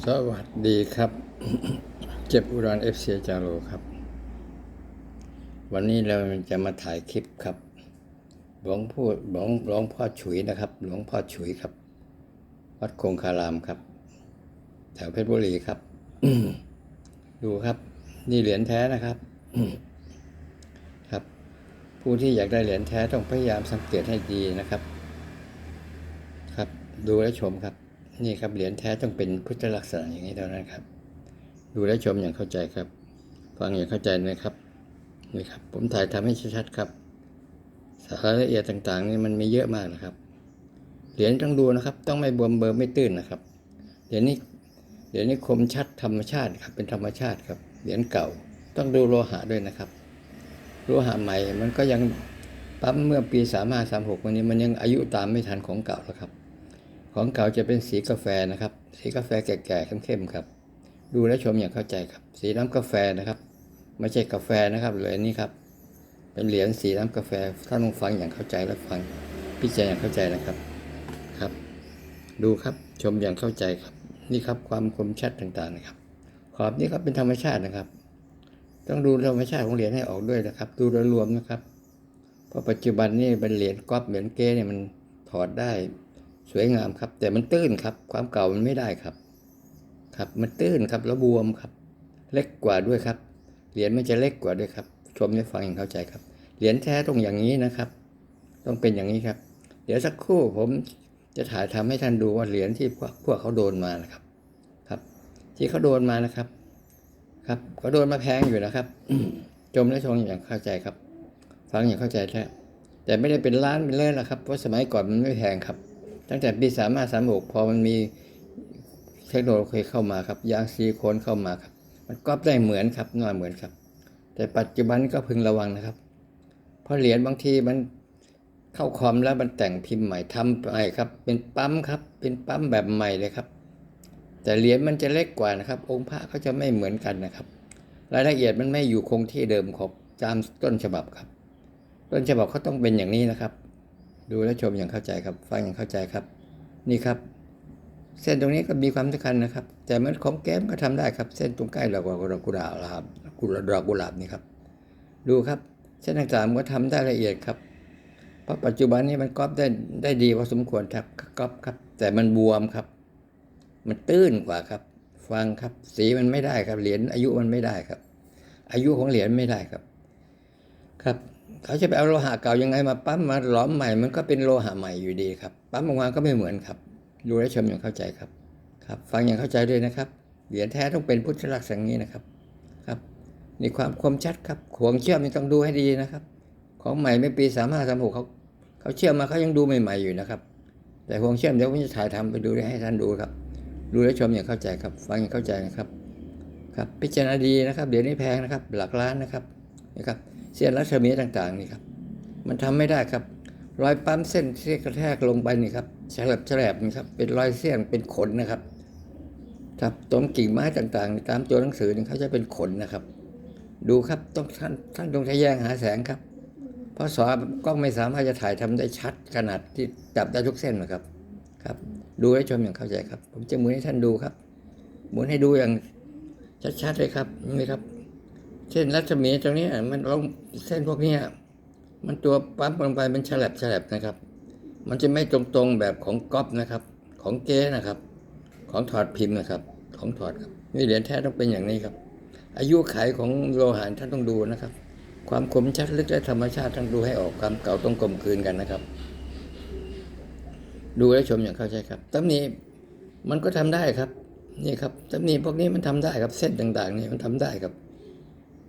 สวัสดีครับ เจ็บอุดรเอฟซีจาโรครับ วันนี้เราจะมาถ่ายคลิปครับ หลวงพูดหลวงหลวงพ่อฉุยนะครับ หลวงพ่อฉุยครับ วัดคงคารามครับ แถวเพชรบุรีครับ ดูครับ นี่เหรียญแท้นะครับ ครับ ผู้ที่อยากได้เหรียญแท้ต้องพยายามสังเกตให้ดีนะครับ ครับ ดูและชมครับ นี่ครับเหรียญแท้ต้องเป็นพุทธลักษณะอย่างนี้เท่านั้นครับ ดูและชมอย่างเข้าใจครับ ฟังอย่างเข้าใจนะครับนี่ครับ ผมถ่ายทำให้ชัดๆครับ สาระละเอียดต่างๆนี่มันมีเยอะมากนะครับ เหรียญต้องดูนะครับ ต้องไม่บวมเบอร์ไม่ตื้นนะครับ เหรียญนี้เหรียญนี้คมชัดธรรมชาติครับเป็นธรรมชาติครับ เหรียญเก่าต้องดูโลหะด้วยนะครับ โลหะใหม่มันก็ยังปั๊มเมื่อปีสามห้าสามหกวันนี้มันยังอายุตามไม่ทันของเก่าแล้วครับ ของเก่าจะเป็นสีกาแฟนะครับ สีกาแฟแก่ๆเข้มๆครับ ดูและชมอย่างเข้าใจครับ สีน้ำกาแฟนะครับ ไม่ใช่กาแฟนะครับเหรียญนี้ครับ เป็นเหรียญสีน้ำกาแฟท่านลองฟังอย่างเข้าใจและฟังพิจารณาอย่างเข้าใจนะครับครับ ดูครับชมอย่างเข้าใจครับ นี่ครับความคมชัดต่างๆนะครับ ขอบนี่ครับเป็นธรรมชาตินะครับ ต้องดูธรรมชาติของเหรียญให้ออกด้วยนะครับ ดูโดยรวมนะครับ เพราะปัจจุบันนี่เป็นเหรียญก๊อปเหรียญเก้เนี่ยมันถอดได้ สวยงามครับ แต่มันตื้นครับ ความเก่ามันไม่ได้ครับ ครับ มันตื้นครับแล้วบวมครับ เล็กกว่าด้วยครับ เหรียญมันจะเล็กกว่าด้วยครับ ชมให้ฟังอย่างเข้าใจครับ เหรียญแท้ต้องอย่างนี้นะครับ ต้องเป็นอย่างนี้ครับ เดี๋ยวสักครู่ผมจะถ่ายทำให้ท่านดูว่าเหรียญที่พวกพวกเขาโดนมานะครับ ครับ ที่เขาโดนมานะครับ ครับเขาโดนมาแพงอยู่นะครับจมและชมอย่างเข้าใจครับ ฟังอย่างเข้าใจแท้แต่ไม่ได้เป็นล้านเป็นเล่นนะครับ เพราะสมัยก่อนมันไม่แพงครับ ตั้งแต่ปีสามารถสามหกพอมันมีเทคโนโลยีเข้ามาครับ ยางซีโคนเข้ามาครับ มันก๊อปได้เหมือนครับน่าเหมือนครับ แต่ปัจจุบันก็พึงระวังนะครับ เพราะเหรียญบางทีมันเข้าคอมแล้วมันแต่งพิมพ์ใหม่ทำใหม่ครับ เป็นปั๊มครับ เป็นปั๊มแบบใหม่เลยครับ แต่เหรียญมันจะเล็กกว่านะครับ องค์พระเขาจะไม่เหมือนกันนะครับ รายละเอียดมันไม่อยู่คงที่เดิมของตามต้นฉบับครับ ต้นฉบับเขาต้องเป็นอย่างนี้นะครับ ดูและชมอย่างเข้าใจครับ ฟังอย่างเข้าใจครับ นี่ครับ เส้นตรงนี้ก็มีความสำคัญนะครับ แต่มันของแก้มก็ทำได้ครับ เส้นตรงใกล้ดอกกุหลาบครับกุหลาบดอกกุหลาบนี่ครับ ดูครับ เส้นต่างๆมันก็ทำได้ละเอียดครับ เพราะปัจจุบันนี้มันก๊อปได้ได้ดีพอสมควรครับก๊อปครับ แต่มันบวมครับ มันตื้นกว่าครับ ฟังครับ สีมันไม่ได้ครับ เหรียญอายุมันไม่ได้ครับ อายุของเหรียญไม่ได้ครับ ครับ เขาจะไปเอาโลหะเก่ายังไงมาปั๊มมาหลอมใหม่ มันก็เป็นโลหะใหม่อยู่ดีครับ ปั๊มออกมาก็ไม่เหมือนครับ ดูและชมอย่างเข้าใจครับ ครับ ฟังอย่างเข้าใจด้วยนะครับ เหรียญแท้ต้องเป็นพุทธลักษณะอย่างนี้นะครับ ครับนี่ความคมชัดครับขวงเชื่อมนี่ต้องดูให้ดีนะครับ ของใหม่ไม่ปีสามห้าสามหกเขาเขาเชื่อมมาเขายังดูใหม่ๆอยู่นะครับ แต่ห่วงเชื่อมเดี๋ยวผมจะถ่ายทำไปดูให้ท่านดูครับ ดูและชมอย่างเข้าใจครับ ฟังอย่างเข้าใจนะครับ ครับ พิจารณาดีนะครับ เดี๋ยวนี้แพงนะครับ หลักล้านนะครับนะครับ เส้นรัศมีต่างๆนี่ครับ มันทำไม่ได้ครับรอยปั๊มเส้นที่กระแทกลงไปนี่ครับฉลับฉลบนี่ครับ เป็นรอยเส้นเป็นขนนะครับครับตรงกิ่งไม้ต่างๆ ตามตัวหนังสือนี่เขาจะเป็นขนนะครับ ดูครับต้องท่านท่านต้องใช้แยงหาแสงครับ เพราะสอกล้องไม่สามารถจะถ่ายทำได้ชัดขนาดที่จับได้ทุกเส้นนะครับ ครับ ดูให้ชมอย่างเข้าใจครับ ผมจะหมุนให้ท่านดูครับหมุนให้ดูอย่างชัดๆเลยครับนี่ครับ เช่นรัศมีตรงนี้มันลงเส้นพวกนี้มันตัวปั๊มลงไปมันฉลับฉลับนะครับ มันจะไม่ตรงๆแบบของก๊อปนะครับ ของเก๊นะครับ ของถอดพิมพ์นะครับ ของถอดครับนี่เหรียญแท้ต้องเป็นอย่างนี้ครับ อายุขัยของโลหะท่านต้องดูนะครับ ความคมชัดลึกและธรรมชาติต้องดูให้ออกความเก่าต้องกลมกลืนกันนะครับ ดูและชมอย่างเข้าใจครับตำหนี้มันก็ทำได้ครับ นี่ครับตำหนี้พวกนี้มันทำได้ครับเส้นต่างๆนี่มันทำได้ครับ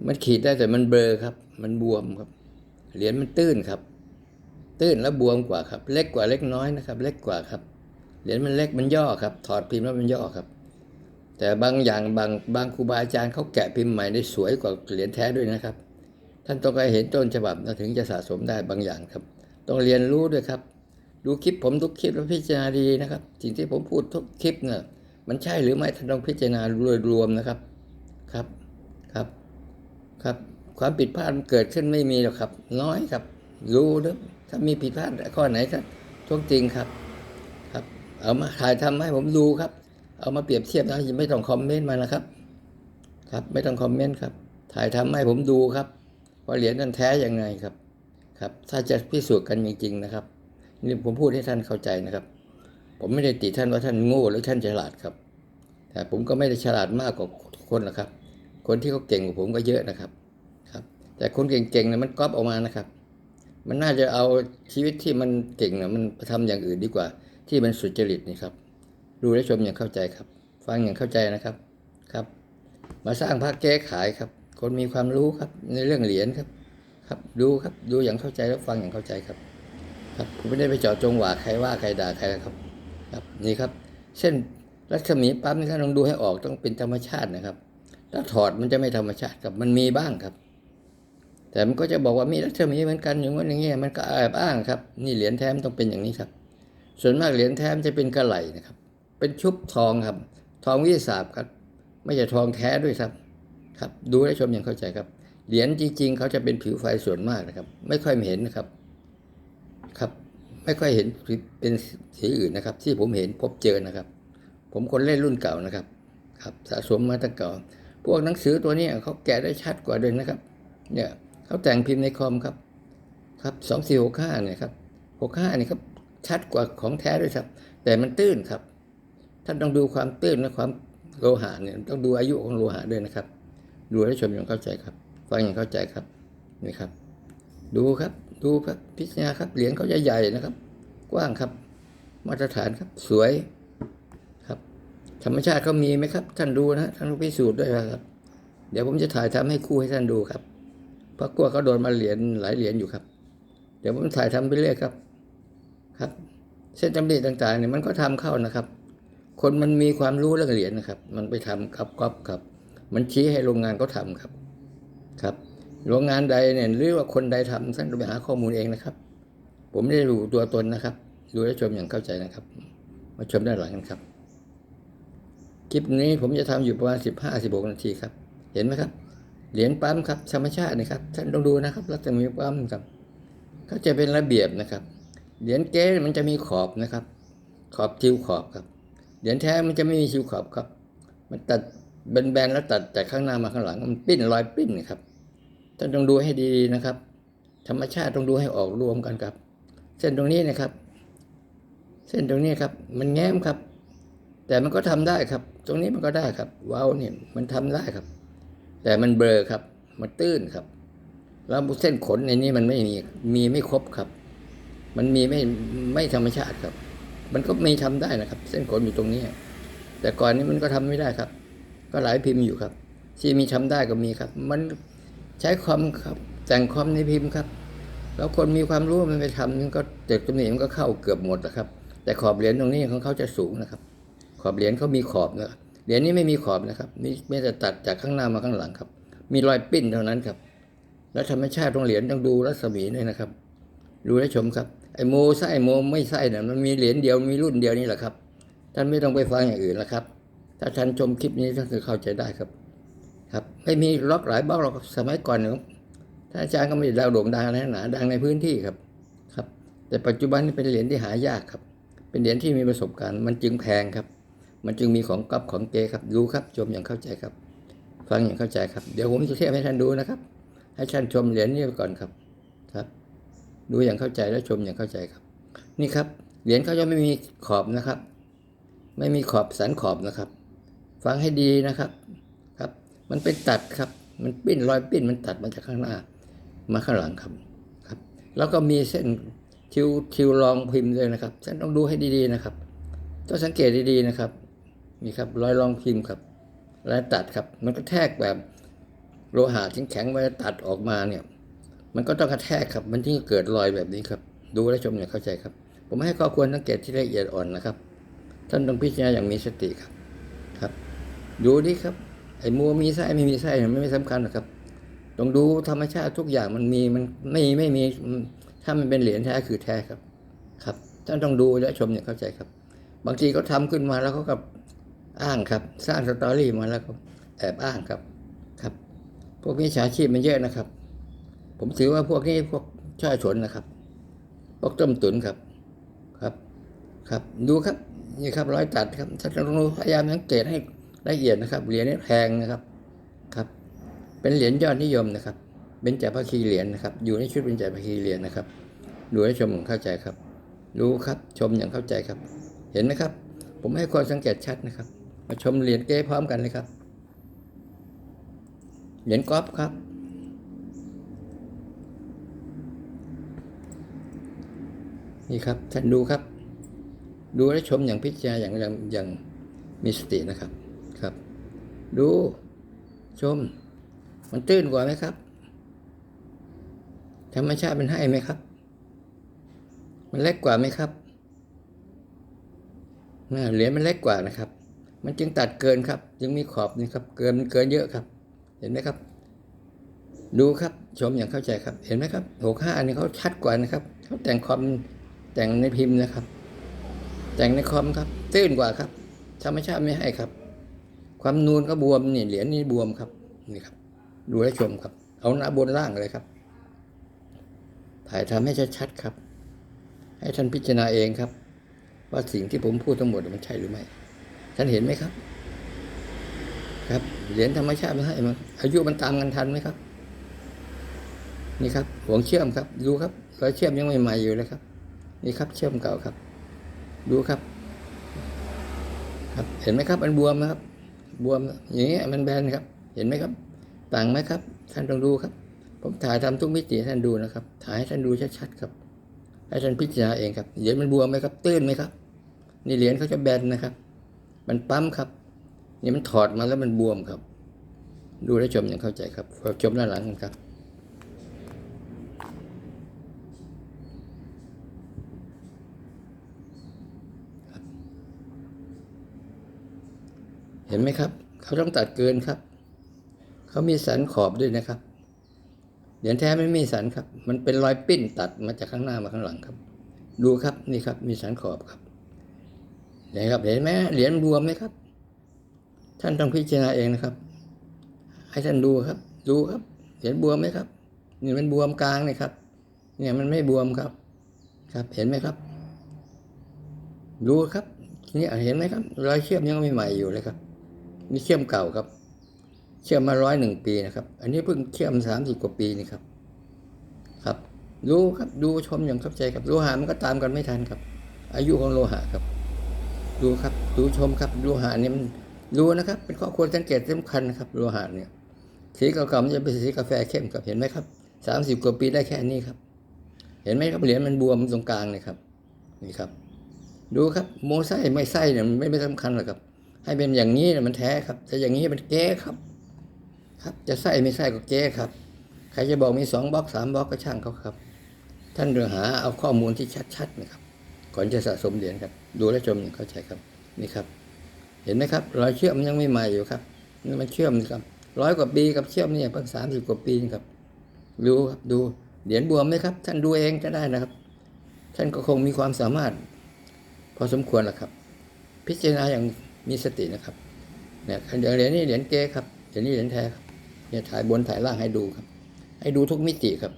มันขีดได้แต่มันเบลอครับ มันบวมครับ เหรียญมันตื้นครับ ตื้นแล้วบวมกว่าครับ เล็กกว่าเล็กน้อยนะครับ เล็กกว่าครับ เหรียญมันเล็กมันย่อครับ ถอดพิมพ์แล้วมันย่อครับ แต่บางอย่างบางบางครูบาอาจารย์เขาแกะพิมพ์ใหม่ได้สวยกว่าเหรียญแท้ด้วยนะครับ ท่านต้องไปเห็นต้นฉบับถึงจะสะสมได้บางอย่างครับ ต้องเรียนรู้ด้วยครับ ดูคลิปผมทุกคลิปแล้วพิจารณาดีนะครับ สิ่งที่ผมพูดทุกคลิปเนี่ยมันใช่หรือไม่ท่านต้องพิจารณาโดยรวมนะครับ ครับ ครับ ความผิดพลาดมันเกิดขึ้นไม่มีหรอกครับ น้อยครับ รู้นะถ้ามีผิดพลาดข้อไหนก็ทุกจริงครับ ครับ เอามาถ่ายทำให้ผมดูครับ เอามาเปรียบเทียบนะไม่ต้องคอมเมนต์มานะครับ ครับ ไม่ต้องคอมเมนต์ครับ ถ่ายทำให้ผมดูครับว่าเหรียญนั้นแท้ยังไงครับ ครับ ถ้าจะพิสูจน์กันจริงๆนะครับนี่ผมพูดให้ท่านเข้าใจนะครับ ผมไม่ได้ติท่านว่าท่านโง่หรือท่านฉลาดครับ แต่ผมก็ไม่ได้ฉลาดมากกว่าคนนะครับ คนที่เขาเก่งกว่าผมก็เยอะนะครับครับ แต่คนเก่งๆเนี่ยมันก๊อปออกมานะครับ มันน่าจะเอาชีวิตที่มันเก่งน่ะมันไปทำอย่างอื่นดีกว่า ที่มันสุจริตนี่ครับดูและชมอย่างเข้าใจครับ ฟังอย่างเข้าใจนะครับครับ มาสร้างพระแก้ขายครับ คนมีความรู้ครับในเรื่องเหรียญครับ ครับดูครับดูอย่างเข้าใจแล้วฟังอย่างเข้าใจครับ ครับผมไม่ได้ไปเจาะจงว่าใครว่าใครด่าใครนะครับ ครับนี่ครับเส้นรัศมีปั๊มนี่ท่านลองดูให้ออกต้องเป็นธรรมชาตินะครับ ถ้าถอดมันจะไม่ธรรมชาติครับมันมีบ้างครับ แต่มันก็จะบอกว่ามีรัศมีเหมือนกันอย่างว่าอย่างเงี้ยมันก็แอบอ้างครับ นี่เหรียญแท้มต้องเป็นอย่างนี้ครับ ส่วนมากเหรียญแท้มจะเป็นกระไหลนะครับ เป็นชุบทองครับ ทองวิทยาศาสตร์ครับ ไม่ใช่ทองแท้ด้วยครับ ครับ ดูและชมอย่างเข้าใจครับ เหรียญจริง ๆ เขาจะเป็นผิวไฟส่วนมากนะครับ ไม่ค่อยเห็นนะครับ ครับ ไม่ค่อยเห็นเป็นสีอื่นนะครับ ที่ผมเห็นพบเจอนะครับ ผมคนเล่นรุ่นเก่านะครับ ครับ สะสมมาตั้งเก่า พวกหนังสือตัวนี้เขาแกะได้ชัดกว่าเดิมนะครับ เนี่ยเขาแต่งพิมพ์ในคอมครับ ครับสองสี่หกห้าเนี่ยครับหกห้านี่ครับชัดกว่าของแท้ด้วยครับ แต่มันตื้นครับท่านต้องดูความตื้นและความโลหะเนี่ยต้องดูอายุของโลหะด้วยนะครับ ดูให้ชมอย่างเข้าใจครับ ฟังอย่างเข้าใจครับนี่ครับ ดูครับดูครับพิจารณาครับเหรียญเขาใหญ่ๆนะครับ กว้างครับ มาตรฐานครับสวย ธรรมชาติเขามีไหมครับ ท่านดูนะท่านพิสูจน์ด้วยนะครับ เดี๋ยวผมจะถ่ายทำให้คู่ให้ท่านดูครับเพราะกลัวเขาโดนมาเหรียญหลายเหรียญอยู่ครับ เดี๋ยวผมถ่ายทำไปเรื่อยครับครับ เส้นจำดีต่างๆเนี่ยมันก็ทำเข้านะครับ คนมันมีความรู้เรื่องเหรียญนะครับ มันไปทำครับก๊อปครับ มันชี้ให้โรงงานเขาทำครับครับโรงงานใดเนี่ยหรือว่าคนใดทำท่านไปหาข้อมูลเองนะครับ ผมไม่ได้รู้ตัวตนนะครับ ดูและชมอย่างเข้าใจนะครับ มาชมด้านหลังกันครับ คลิปนี้ผมจะทำอยู่ประมาณสิบห้าสิบหกนาทีครับ เห็นไหมครับ เหรียญปั๊มครับธรรมชาตินะครับ ท่านต้องดูนะครับรัศมีปั๊มครับเขาจะเป็นระเบียบนะครับ เหรียญเก๊มันจะมีขอบนะครับ ขอบทิวขอบครับ เหรียญแท้มันจะไม่มีทิวขอบครับ มันตัดแบนๆแล้วตัดจากข้างหน้ามาข้างหลัง มันปิ้นรอยปิ้นนะครับ ท่านต้องดูให้ดีๆนะครับ ธรรมชาติต้องดูให้ออกรวมกันครับ เส้นตรงนี้นะครับ เส้นตรงนี้ครับ มันแง้มครับ แต่มันก็ทำได้ครับ ตรงนี้มันก็ได้ครับเว้าวเนี่ยมันทำได้ครับ แต่มันเบลอครับ มันตื้นครับ แล้วเส้นขนในนี้มันไม่มีมีไม่ครบครับ มันมีไม่ไม่ธรรมชาติครับ มันก็มีทำได้นะครับ เส้นขนอยู่ตรงนี้ แต่ก่อนนี้มันก็ทำไม่ได้ครับ ก็หลายพิมพ์อยู่ครับ ที่มีทำได้ก็มีครับ มันใช้คอมครับ แต่งคอมในพิมพ์ครับ แล้วคนมีความรู้มันไปทำมันก็เด็กตรงนี้มันก็เข้าเกือบหมดนะครับ แต่ขอบเหรียญตรงนี้ของเขาจะสูงนะครับ ขอบเหรียญเขามีขอบนะเหรียญนี้ไม่มีขอบนะครับมีไม่แต่ตัดจากข้างหน้ามาข้างหลังครับ มีรอยปิ้นเท่านั้นครับ แล้วธรรมชาติตรงเหรียญต้องดูรัศมีด้วยนะครับ ดูและชมครับไอ้โมไส้โมไม่ไส้เนี่ยมันมีเหรียญเดียวมีรุ่นเดียวนี่แหละครับท่านไม่ต้องไปฟังอย่างอื่นแล้วครับ ถ้าท่านชมคลิปนี้ท่านจะเข้าใจได้ครับ ครับไม่มีล็อกหลายบล็อกหรอกสมัยก่อนเนี่ยท่านอาจารย์ก็ไม่ได้ดาวโด่งดังอะไรหนาดังในพื้นที่ครับครับ แต่ปัจจุบันนี่เป็นเหรียญที่หายากครับ เป็นเหรียญที่มีประสบการณ์มันจึงแพงครับ มันจึงมีของก๊อปของเกครับดูครับชมอย่างเข้าใจครับ ฟังอย่างเข้าใจครับ เดี๋ยวผมจะเทียบให้ท่านดูนะครับ ให้ท่านชมเหรียญนี้ก่อนครับครับ ดูอย่างเข้าใจและชมอย่างเข้าใจครับ นี่ครับเหรียญเขาจะไม่มีขอบนะครับ ไม่มีขอบสันขอบนะครับ ฟังให้ดีนะครับครับ มันเป็นตัดครับ มันปิ้นรอยปิ้นมันตัดมาจากข้างหน้า มาข้างหลังครับครับ แล้วก็มีเส้นทิวทิวรองพิมพ์เลยนะครับท่านต้องดูให้ดีๆนะครับต้องสังเกตดีๆนะครับ นี่ครับรอยรองพิมพ์ครับ แล้วตัดครับ มันกระแทกแบบโลหะแข็งๆเวลาตัดออกมาเนี่ย มันก็ต้องกระแทกครับ มันที่เกิดรอยแบบนี้ครับ ดูและชมอย่างเข้าใจครับ ผมให้ข้อควรสังเกตที่ละเอียดอ่อนนะครับ ท่านต้องพิจารณาอย่างมีสติครับ ครับ ดูดิครับ ไอ้มัวมีไส้ไม่มีไส้เนี่ยมันไม่สำคัญหรอกครับต้องดูธรรมชาติทุกอย่างมันมีมันไม่ไม่มีถ้ามันเป็นเหรียญแท้คือแท้ครับ ครับท่านต้องดูและชมอย่างเข้าใจครับ บางทีเขาทำขึ้นมาแล้วเขาก็ อ้างครับ สร้างสตอรี่มาแล้วก็แอบอ้างครับครับ พวกนี้ฉาชีพมันเยอะนะครับ ผมถือว่าพวกนี้พวกช่อฉนนะครับ พวกต้มตุ๋นครับครับ ครับดูครับนี่ครับร้อยตัดครับท่านต้องพยายามสังเกตให้ละเอียดนะครับเหรียญนี้แพงนะครับครับ เป็นเหรียญยอดนิยมนะครับเป็นจ่าภาคีเหรียญนะครับ อยู่ในชุดเป็นจ่าภาคีเหรียญนะครับดูให้ชมอย่างเข้าใจครับ รู้ครับชมอย่างเข้าใจครับ เห็นไหมครับ ผมให้ความสังเกตชัดนะครับ มาชมเหรียญเก้พร้อมกันเลยครับ เหรียญกอล์ฟครับ นี่ครับท่านดูครับ ดูและชมอย่างพิจารณาอย่างอย่างอย่างมีสตินะครับครับ ดูชม มันตื้นกว่าไหมครับ ธรรมชาติมันให้ไหมครับ มันเล็กกว่าไหมครับเหรียญมันเล็กกว่านะครับ มันจึงตัดเกินครับ จึงมีขอบนี่ครับ เกินเกินเยอะครับ เห็นไหมครับ ดูครับชมอย่างเข้าใจครับ เห็นไหมครับหกห้าอันี่เขาชัดกว่านะครับเขาแต่งคอมแต่งในพิมพ์นะครับ แต่งในคอมครับ ตื้นกว่าครับธรรมชาติไม่ให้ครับ ความนูนก็บวมนี่เหรียญนี่บวมครับนี่ครับ ดูและชมครับ เอาหน้าบนล่างเลยครับ ถ่ายทำให้ชัดๆครับ ให้ท่านพิจารณาเองครับ ว่าสิ่งที่ผมพูดทั้งหมดมันใช่หรือไม่ ท่านเห็นไหมครับ ครับ เหรียญธรรมชาติมันให้มันอายุมันตามกันทันไหมครับ นี่ครับห่วงเชื่อมครับ ดูครับรอยเชื่อมยังใหม่ๆอยู่เลยครับ นี่ครับ เชื่อมเก่าครับ ดูครับ ครับ เห็นไหมครับ มันบวมนะครับ บวมอย่างเงี้ยมันแบนครับ เห็นไหมครับ ต่างไหมครับ ท่านต้องดูครับ ผมถ่ายทำทุกมิติท่านดูนะครับ ถ่ายให้ท่านดูชัดๆครับให้ท่านพิจารณาเองครับเหรียญมันบวมไหมครับ ตื้นไหมครับ นี่เหรียญเขาจะแบนนะครับ มันปั๊มครับนี่มันถอดมาแล้วมันบวมครับ ดูและชมอย่างเข้าใจครับชมด้านหลังกันครับเห็นไหมครับ เขาต้องตัดเกินครับ เขามีสันขอบด้วยนะครับ เหรียญแท้ไม่มีสันครับ มันเป็นรอยปิ้นตัดมาจากข้างหน้ามาข้างหลังครับ ดูครับนี่ครับ มีสันขอบครับ เห็นครับเห็นไหมเหรียญบวมไหมครับ ท่านต้องพิจารณาเองนะครับ ให้ท่านดูครับ ดูครับ เห็นบวมไหมครับนี่มันบวมกลางนี่ครับ เนี่ยมันไม่บวมครับ ครับเห็นไหมครับ ดูครับนี่เห็นไหมครับรอยเชื่อมยังไม่ใหม่อยู่เลยครับนี่เชื่อมเก่าครับ เชื่อมมาร้อยหนึ่งปีนะครับ อันนี้เพิ่งเชื่อมสามสิบกว่าปีนี่ครับ ครับ ดูครับดูชมอย่างเข้าใจครับโลหะมันก็ตามกันไม่ทันครับ อายุของโลหะครับ ดูครับดูชมครับโลหะเนี่ยมันดูนะครับ เป็นข้อควรสังเกตสำคัญนะครับโลหะเนี่ยสีเก่าๆมันจะเป็นสีกาแฟเข้มครับเห็นไหมครับสามสิบกว่าปีได้แค่นี้ครับ เห็นไหมครับเหรียญมันบวมตรงกลางเลยครับนี่ครับ ดูครับโมไส้ไม่ไส้เนี่ยมันไม่ไม่สำคัญหรอกครับ ให้เป็นอย่างนี้เนี่ยมันแท้ครับแต่อย่างนี้มันแก้ครับ ครับจะไส้ไม่ไส้ก็แก้ครับ ใครจะบอกมีสองบล็อกสามบล็อกก็ช่างเขาครับ ท่านเรือหาเอาข้อมูลที่ชัดๆนะครับ ก่อนจะสะสมเหรียญครับ ดูและชมอย่างเข้าใจครับ นี่ครับ เห็นไหมครับรอยเชื่อมยังไม่ใหม่อยู่ครับนี่มันเชื่อมครับร้อยกว่าปีกับเชื่อมเนี่ยเพิ่งสามสิบกว่าปีครับ ดูครับดูเหรียญบวมไหมครับ ท่านดูเองก็ได้นะครับ ท่านก็คงมีความสามารถ พอสมควรแหละครับ พิจารณาอย่างมีสตินะครับเนี่ยเหรียญนี้เหรียญเก้ครับเหรียญนี้เหรียญแท้ครับเนี่ยถ่ายบนถ่ายล่างให้ดูครับ ให้ดูทุกมิติครับ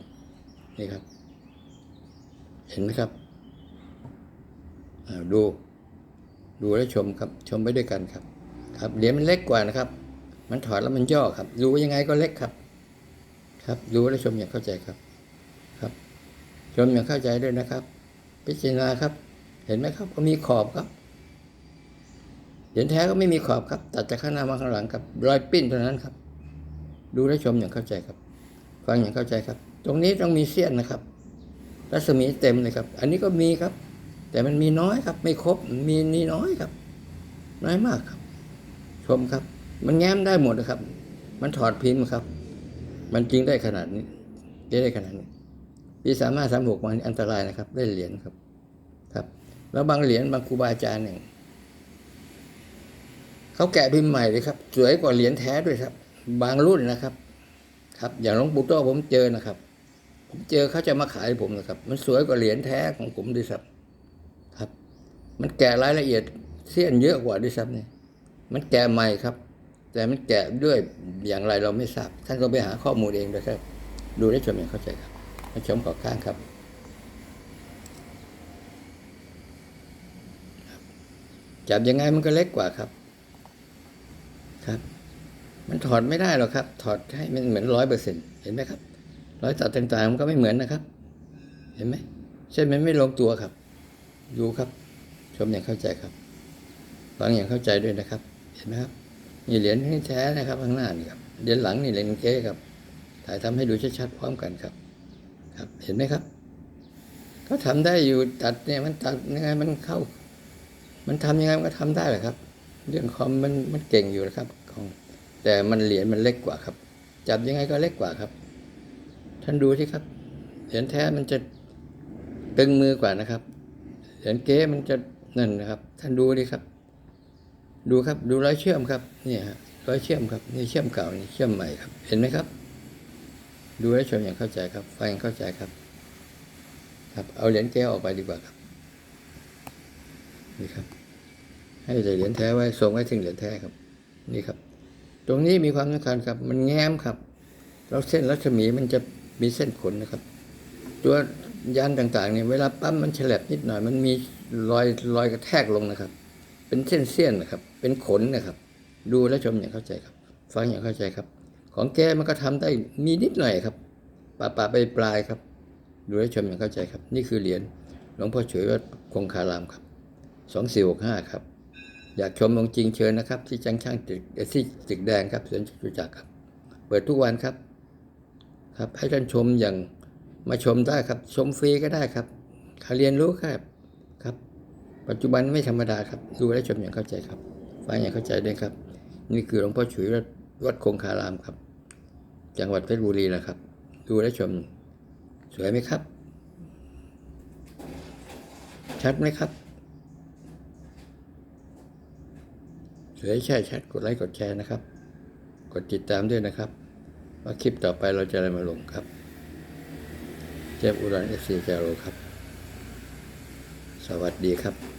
นี่ครับ เห็นไหมครับ ดู ดูและชมครับ ชมไปด้วยกันครับ ครับ เหรียญมันเล็กกว่านะครับ มันถอดแล้วมันย่อครับ ดูยังไงก็เล็กครับ ครับ ดูและชมอย่างเข้าใจครับ ครับ ชมอย่างเข้าใจด้วยนะครับ พิจารณาครับ เห็นไหมครับ ก็มีขอบครับ เหรียญแท้ก็ไม่มีขอบครับ ตัดจากข้างหน้ามาข้างหลังครับ รอยปิ้นเท่านั้นครับ ดูและชมอย่างเข้าใจครับ ฟังอย่างเข้าใจครับ ตรงนี้ต้องมีเสี้ยนนะครับ รัศมีเต็มเลยครับ อันนี้ก็มีครับ แต่มันมีน้อยครับ ไม่ครบมีนี่น้อยครับ น้อยมากครับ ชมครับ มันแง้มได้หมดนะครับ มันถอดพิมพ์ครับ มันจริงได้ขนาดนี้ได้ขนาดนี้ปีสามารถสามหกมันอันตรายนะครับ ได้เหรียญครับ ครับ แล้วบางเหรียญบางครูบาอาจารย์เนี่ยเขาแกะพิมพ์ใหม่เลยครับ สวยกว่าเหรียญแท้ด้วยครับ บางรุ่นนะครับ ครับ อย่างหลวงปู่โตผมเจอนะครับ ผมเจอเขาจะมาขายผมนะครับ มันสวยกว่าเหรียญแท้ของผมด้วยครับ มันแกะรายละเอียดเสี้ยนเยอะกว่าด้วยซ้ำเนี่ยมันแกะใหม่ครับ แต่มันแกะด้วยอย่างไรเราไม่ทราบ ท่านก็ไปหาข้อมูลเองด้วยครับ ดูได้ชมอย่างเข้าใจครับมาชมขอข้างครับจับยังไงมันก็เล็กกว่าครับ ครับ มันถอดไม่ได้หรอกครับ ถอดให้มันเหมือนร้อยเปอร์เซ็นเห็นไหมครับรอยตัดต่างๆมันก็ไม่เหมือนนะครับ เห็นไหมเส้นมันไม่ลงตัวครับ ดูครับ ชมอย่างเข้าใจครับฟังอย่างเข้าใจด้วยนะครับ เห็นไหมครับนี่เหรียญที่แท้นะครับ ข้างหน้านี่ครับเหรียญหลังนี่เหรียญเก๊ครับ ถ่ายทำให้ดูชัดๆพร้อมกันครับ ครับ เห็นไหมครับก็ทำได้อยู่ตัดเนี่ยมันตัดยังไงมันเข้า มันทำยังไงมันก็ทำได้แหละครับ เรื่องคอมมันมันเก่งอยู่นะครับของแต่มันเหรียญมันเล็กกว่าครับ จับยังไงก็เล็กกว่าครับ ท่านดูสิครับเหรียญแท้มันจะตึงมือกว่านะครับเหรียญเก๊มันจะ นั่นนะครับ ท่านดูดิครับ ดูครับดูรอยเชื่อมครับเนี่ยฮะรอยเชื่อมครับนี่เชื่อมเก่านี่เชื่อมใหม่ครับ เห็นไหมครับ ดูและชมอย่างเข้าใจครับฟังอย่างเข้าใจครับ ครับเอาเหรียญเก๊ออกไปดีกว่าครับนี่ครับ ให้ใส่เหรียญแท้ไว้ส่งไว้ถึงเหรียญแท้ครับ นี่ครับ ตรงนี้มีความสำคัญครับ มันแง้มครับ แล้วเส้นรัศมีมันจะมีเส้นขนนะครับ ตัว ยานต่างๆเนี่ยเวลาปั๊มมันฉลับนิดหน่อย มันมีรอยรอยกระแทกลงนะครับ เป็นเส้นเสี้ยนนะครับ เป็นขนนะครับ ดูและชมอย่างเข้าใจครับ ฟังอย่างเข้าใจครับ ของแกมันก็ทำได้มีนิดหน่อยครับปะปะไปปลายครับ ดูและชมอย่างเข้าใจครับ นี่คือเหรียญหลวงพ่อเฉยวัดคงคารามครับสองสี่หกห้าครับ อยากชมองจริงเชิญนะครับ ที่จังช่างตึกที่ตึกแดงครับสวนจตุจักรครับ เปิดทุกวันครับ ครับ ให้ท่านชมอย่าง มาชมได้ครับ ชมฟรีก็ได้ครับขาเรียนรู้ครับครับ ปัจจุบันไม่ธรรมดาครับ ดูและชมอย่างเข้าใจครับฟังอย่างเข้าใจด้วยครับ นี่คือหลวงพ่อฉุยวัดวัดคงคารามครับ จังหวัดเพชรบุรีนะครับ ดูและชม สวยไหมครับ ชัดไหมครับสวยใช่ชัดกดไลค์กดแชร์นะครับ กดติดตามด้วยนะครับ ว่าคลิปต่อไปเราจะอะไรมาลงครับ เจ้าอุลันเอฟซีจาโรครับ สวัสดีครับ